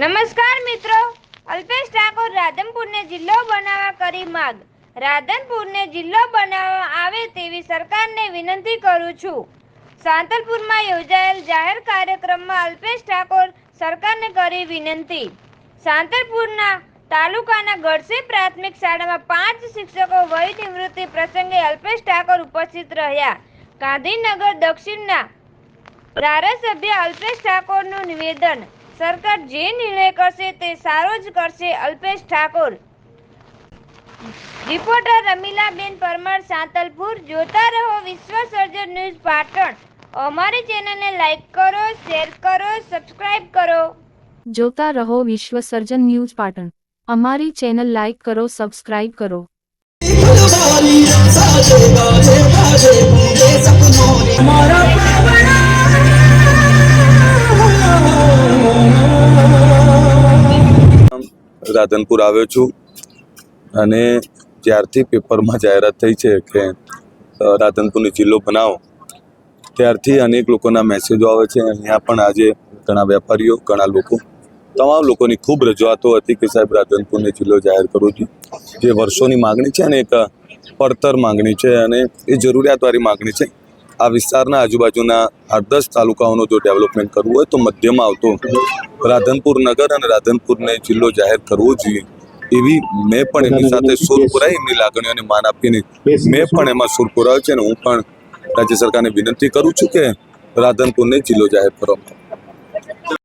નમસ્કાર મિત્રો. અલ્પેશ ઠાકોર રાધનપુરને જિલ્લો બનાવવા કરી માંગ. રાધનપુરને જિલ્લો બનાવવા આવે તેવી સરકારને વિનંતી કરું છું. સાંતલપુરમાં યોજાયેલ જાહેર કાર્યક્રમમાં અલ્પેશ ઠાકોર સરકારને કરી વિનંતી. સાંતલપુરના તાલુકાના ગડસે પ્રાથમિક શાળામાં પાંચ શિક્ષકો વય નિવૃત્તિ પ્રસંગે અલ્પેશ ઠાકોર ઉપસ્થિત રહ્યા. ગાંધીનગર દક્ષિણના ધારાસભ્ય અલ્પેશ ઠાકોરનું નિવેદન. સરકાર જે નિર્ણય કરશે તે સારો જ કરશે અલ્પેશ ઠાકોર. રિપોર્ટર રમીલાબેન પરમાર સાંતલપુર. જોતા રહો વિશ્વ સર્જન ન્યૂઝ પાટણ. અમારી ચેનલને લાઈક કરો શેર કરો સબસ્ક્રાઇબ કરો. જોતા રહો વિશ્વ સર્જન ન્યૂઝ પાટણ. અમારી ચેનલ લાઇક કરો સબસ્ક્રાઇબ કરો. રાધનપુર આવ્યો છું. અને જ્યારથી પેપરમાં જાહેરાત થઈ છે કે રાધનપુરને જિલ્લો બનાવો, ત્યારથી અનેક લોકોના મેસેજો આવે છે. અહીંયા પણ આજે ઘણા વેપારીઓ, ઘણા લોકો, તમામ લોકોની ખૂબ રજૂઆતો હતી કે, સાહેબ, રાધનપુરને જિલ્લો જાહેર કરવો જોઈએ જે વર્ષોની માગણી છે અને એક પડતર માગણી છે અને એ જરૂરિયાતવાળી માગણી છે. આ વિસ્તારના આજુબાજુના આઠ દસ તાલુકાઓનો જો ડેવલપમેન્ટ કરવું હોય તો મધ્યમાં આવતો રાધનપુર નગર અને રાધનપુરને જિલ્લો જાહેર કરવો જોઈએ. એવી મેં પણ એમની સાથે સુર પુરાઈ એમની લાગણીઓને માન આપીને મેં પણ એમાં સુર પુરાવ્યો છે અને હું પણ રાજ્ય સરકારને વિનંતી કરું છું કે રાધનપુરને જિલ્લો જાહેર કરવામાં